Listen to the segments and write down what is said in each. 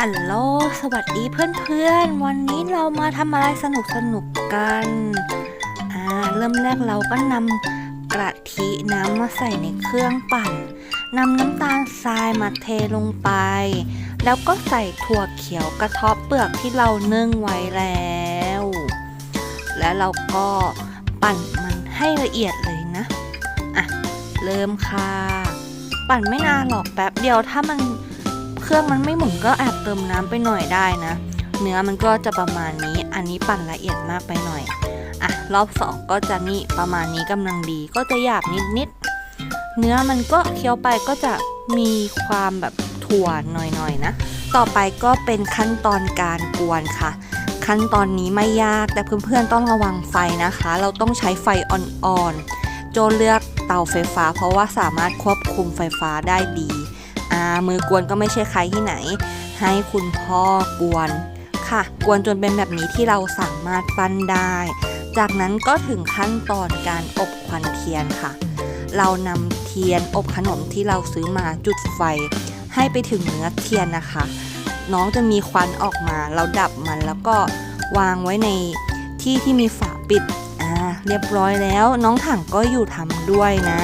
ฮัลโหล สวัสดีเพื่อนๆ วันนี้เรามาทำอะไรสนุกสนุกๆกัน อ่า เริ่มแรกเราก็นำกะทิน้ำมาใส่ในเครื่องปั่น นำน้ำตาลทรายมาเทลงไป แล้วก็ใส่ถั่วเขียวกระเทบเปลือกที่เรานึ่งไว้แล้ว และเราก็ปั่นมันให้ละเอียดเลยนะ อะ เริ่มค่ะ ปั่นไม่นานหรอกแป๊บเดียวถ้ามัน เครื่องมันไม่หมุนก็แอบเติมน้ำไปหน่อยได้นะ เนื้อมันก็จะประมาณนี้ อันนี้ปั่นละเอียดมากไปหน่อย อะ รอบสองก็จะนี่ประมาณนี้กำลังดี ก็จะหยาบนิดๆ เนื้อมันก็เคี้ยวไปก็จะมีความแบบถั่วหน่อยๆนะ ต่อไปก็เป็นขั้นตอนการกวนค่ะ ขั้นตอนนี้ไม่ยากแต่เพื่อนๆต้องระวังไฟนะคะ เราต้องใช้ไฟอ่อนๆ โจเลือกเตาไฟฟ้า เพราะว่าสามารถควบคุมไฟฟ้าได้ดี อามือกวนก็ไม่ใช่ใครที่ไหน ให้คุณพ่อกวนค่ะ กวนจนเป็นแบบนี้ที่เราสามารถปั้นได้ จากนั้นก็ถึงขั้นตอนการอบควันเทียนค่ะ เรานำเทียนอบขนมที่เราซื้อมาจุดไฟ ให้ไปถึงเนื้อเทียนนะคะ น้องจะมีควันออกมา เราดับมันแล้วก็วางไว้ในที่ที่มีฝาปิดอ่าเรียบร้อยแล้ว น้องถังก็อยู่ทำด้วยนะ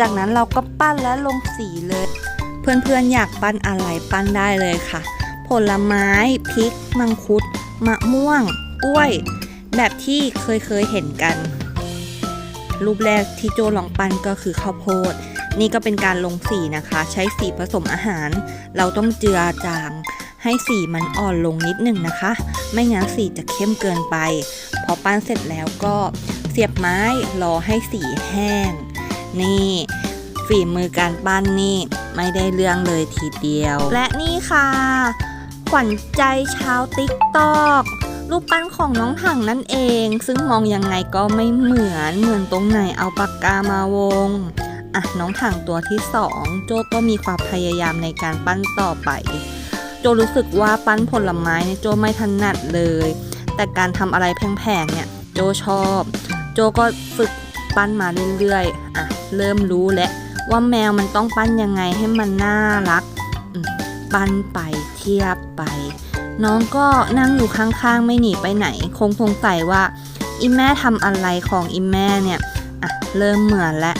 จากนั้นเราก็ปั้นและลงสีเลย เพื่อนๆอยากปั้นอะไรปั้นได้เลยค่ะ ผลไม้พริก มังคุด มะม่วง กล้วย แบบที่เคยเคยเห็นกัน รูปแรกที่โจลองปั้นก็คือข้าวโพด นี่ก็เป็นการลงสีนะคะ ใช้สีผสมอาหาร เราต้องเจือจาง ให้สีมันอ่อนลงนิดหนึ่งนะคะ ไม่งั้นสีจะเข้มเกินไป พอปั้นเสร็จแล้วก็เสียบไม้รอให้สีแห้ง นี่ ฝีมือการปั้นนี่ ไม่ได้เรื่องเลยทีเดียว และนี่ค่ะ ขวัญใจชาวติ๊กตอกรูปปั้นของน้องถังนั่นเอง ซึ่งมองยังไงก็ไม่เหมือนเหมือนตรงไหนเอาปากกามาวงอะน้องถังตัวที่สองโจก็มีความพยายามในการปั้นต่อไป โจรู้สึกว่าปั้นผลไม้เนี่ยโจไม่ถนัดเลย แต่การทำอะไรแพงๆเนี่ยโจชอบ โจก็ฝึกปั้นมาเรื่อยๆอะเริ่มรู้แล้ว ว่าแมวมันต้องปั้นยังไงให้มันน่ารัก ปั้นไปเทียบไป น้องก็นั่งอยู่ข้างๆ ไม่หนีไปไหน คงสงสัยว่าอีแม่ทำอะไรของอีแม่เนี่ยอะเริ่มเหมือนแล้ว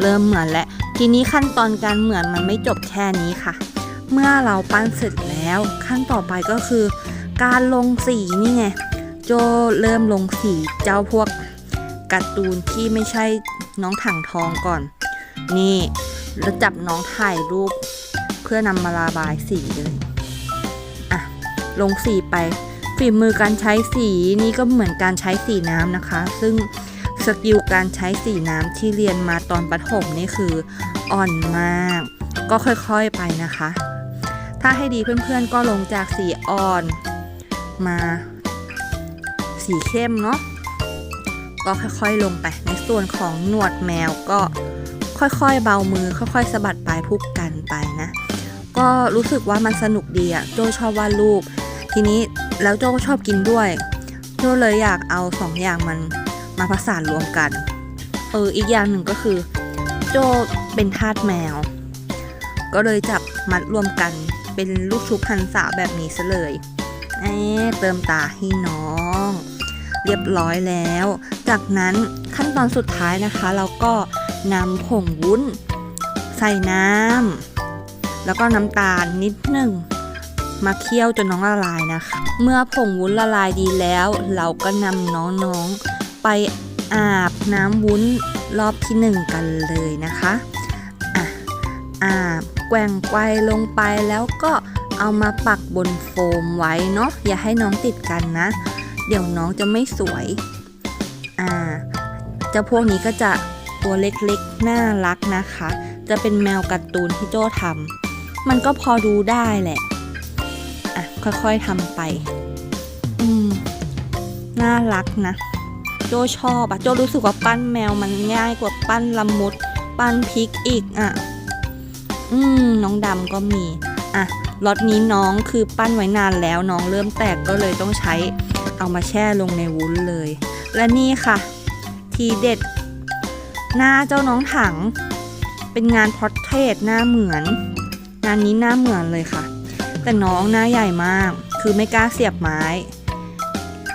เริ่มเหมือนแล้วทีนี้ขั้นตอนการเหมือนมันไม่จบแค่นี้ค่ะ เมื่อเราปั้นเสร็จแล้วขั้นต่อไปก็คือ การลงสีนี่ไงโจเริ่มลงสีเจ้าพวกการ์ตูนที่ไม่ใช่น้องถังทองก่อน นี่แล้วจับน้องถ่ายรูป เพื่อนำมาระบายสีเลยอะลงสีไปฝีมือการใช้สีนี่ก็เหมือนการใช้สีน้ำนะคะ ซึ่งสกิลการใช้สีน้ำที่เรียนมาตอนประถมนี่คืออ่อนมาก ก็ค่อยๆไปนะคะ ถ้าให้ดีเพื่อนๆก็ลงจากสีอ่อนมา สีเข้มเนาะก็ค่อยๆลงไป ในส่วนของหนวดแมวก็ ค่อยๆ เบามือ ค่อย ๆสะบัดปลายพุกกันไปนะ ก็รู้สึกว่ามันสนุกดีอะโจชอบวาดรูป ทีนี้แล้วโจก็ชอบกินด้วย โจเลยอยากเอาสองอย่างมันมาผสานรวมกันเอออีกอย่างหนึ่งก็คือ โจเป็นทาสแมว ก็เลยจับมัดรวมกันเป็นลูกชุบพันษาแบบนี้ซะเลยเอ๊เติมตาให้น้อง เรียบร้อยแล้ว จากนั้นขั้นตอนสุดท้ายนะคะ เราก็ นำผงวุ้น ใส่น้ำแล้วก็น้ำตาลนิดหนึ่งมาเคี่ยวจนน้องละลายนะคะ เมื่อผงวุ้นละลายดีแล้ว เราก็นำน้องๆไปอาบน้ำวุ้นรอบที่หนึ่งกันเลยนะคะอะอาบแกว่งไกวลงไปแล้วก็เอามาปักบนโฟมไว้เนาะอย่าให้น้องติดกันนะ เดี๋ยวน้องจะไม่สวย อ่าเจ้าพวกนี้ก็จะ ตัวเล็กๆ น่ารักนะคะ จะเป็นแมวการ์ตูนที่โจ้ทำมันก็พอดูได้แหละ อะ ค่อยๆทำไป อืม น่ารักนะ โจชอบอะโจรู้สึกว่าปั้นแมวมันง่ายกว่าปั้นละมุด ปั้นพริกอีกอะอืม น้องดำก็มี อะล็อตนี้น้องคือปั้นไว้นานแล้วน้องเริ่มแตกก็เลยต้องใช้เอามาแช่ลงในวุ้นเลย และนี่ค่ะ ทีเด็ด หน้าเจ้าน้องถัง เป็นงานพอร์เทรตหน้าเหมือน งานนี้หน้าเหมือนเลยค่ะ แต่น้องหน้าใหญ่มาก คือไม่กล้าเสียบไม้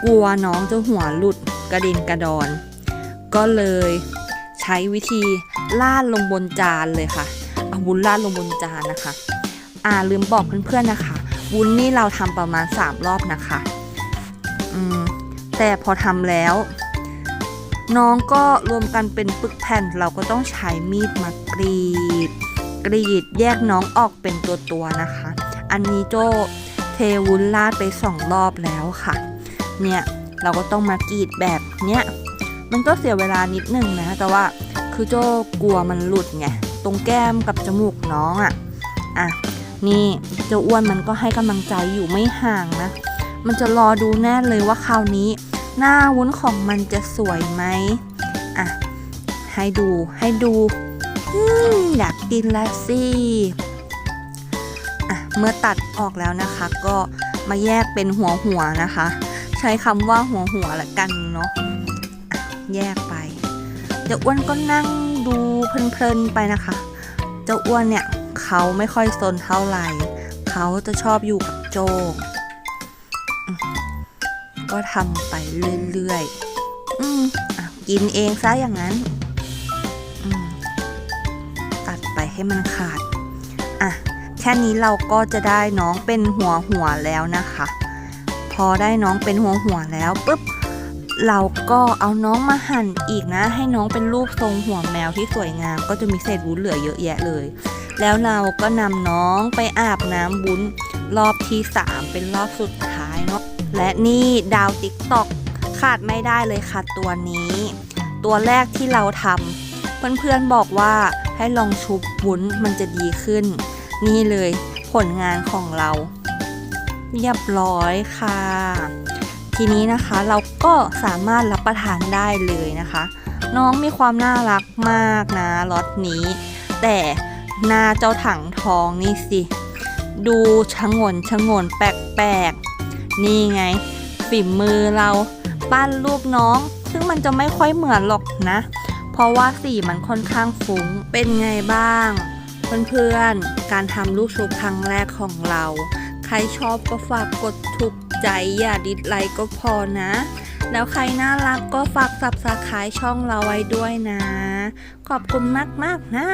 กลัวน้องจะหัวหลุดกระเด็นกระดอน ก็เลยใช้วิธีลาดลงบนจานเลยค่ะ เอาวุ้นลาดลงบนจานนะคะ อ่าลืมบอกเพื่อนๆนะคะ วุ้นนี่เราทำประมาณ 3 รอบนะคะ อืม แต่พอทำแล้ว น้องก็รวมกันเป็นปึกแผ่นเราก็ต้องใช้มีดมากรีด กรีดแยกน้องออกเป็นตัวๆนะคะ อันนี้โจเทวุ้นลาดไปสองรอบแล้วค่ะ เนี่ยเราก็ต้องมากรีดแบบเนี้ย มันก็เสียเวลานิดนึงนะ แต่ว่าคือโจกลัวมันหลุดไง ตรงแก้มกับจมูกน้องอะ่ะ อะ นี่เจ้าอ้วนมันก็ให้กำลังใจอยู่ไม่ห่างนะ มันจะรอดูแน่เลยว่าคราวนี้ หน้าวุ้นของมันจะสวยไหมอะ ให้ดูให้ดูอยากกินแล้วสิอะเมื่อตัดออกแล้วนะคะ ก็มาแยกเป็นหัวหัวนะคะ ใช้คำว่าหัวหัวละกันเนาะะแยกไป เจ้าอ้วนก็นั่งดูเพลินๆไปนะคะ เจ้าอ้วนเนี่ยเขาไม่ค่อยสนเท่าไหร่ เขาจะชอบอยู่กับโจอืม ก็ทำไปเรื่อยๆ อืมอะกินเองซะอย่างนั้น อืม ตัดไปให้มันขาด อะ แค่นี้เราก็จะได้น้องเป็นหัวหัวแล้วนะคะ พอได้น้องเป็นหัวหัวแล้วปุ๊บ เราก็เอาน้องมาหั่นอีกนะ ให้น้องเป็นรูปทรงหัวแมวที่สวยงาม ก็จะมีเศษวุ้นเหลือเยอะแยะเลย แล้วเราก็นำน้องไปอาบน้ำวุ้นรอบที่ 3 เป็นรอบสุดท้ายเนาะ และนี่ดาวติ๊กตอกขาดไม่ได้เลยค่ะตัวนี้ ตัวแรกที่เราทำเพื่อนๆบอกว่าให้ลองชุบวุ้นมันจะดีขึ้น นี่เลยผลงานของเรา เรียบร้อยค่ะ ทีนี้นะคะเราก็สามารถรับประทานได้เลยนะคะ น้องมีความน่ารักมากนะล็อตนี้ แต่หน้าเจ้าถังทองนี่สิ ดูชะงนชะงนแปลก นี่ไง ฝีมือเราปั้นรูปน้อง ซึ่งมันจะไม่ค่อยเหมือนหรอกนะ เพราะว่าสีมันค่อนข้างฟุ้ง เป็นไงบ้าง เพื่อนๆ การทำลูกชุบครั้งแรกของเรา ใครชอบก็ฝากกดถูกใจอย่าดิสไลค์ก็พอนะ แล้วใครน่ารักก็ฝากสับสไครช่องเราไว้ด้วยนะ ขอบคุณมากๆนะ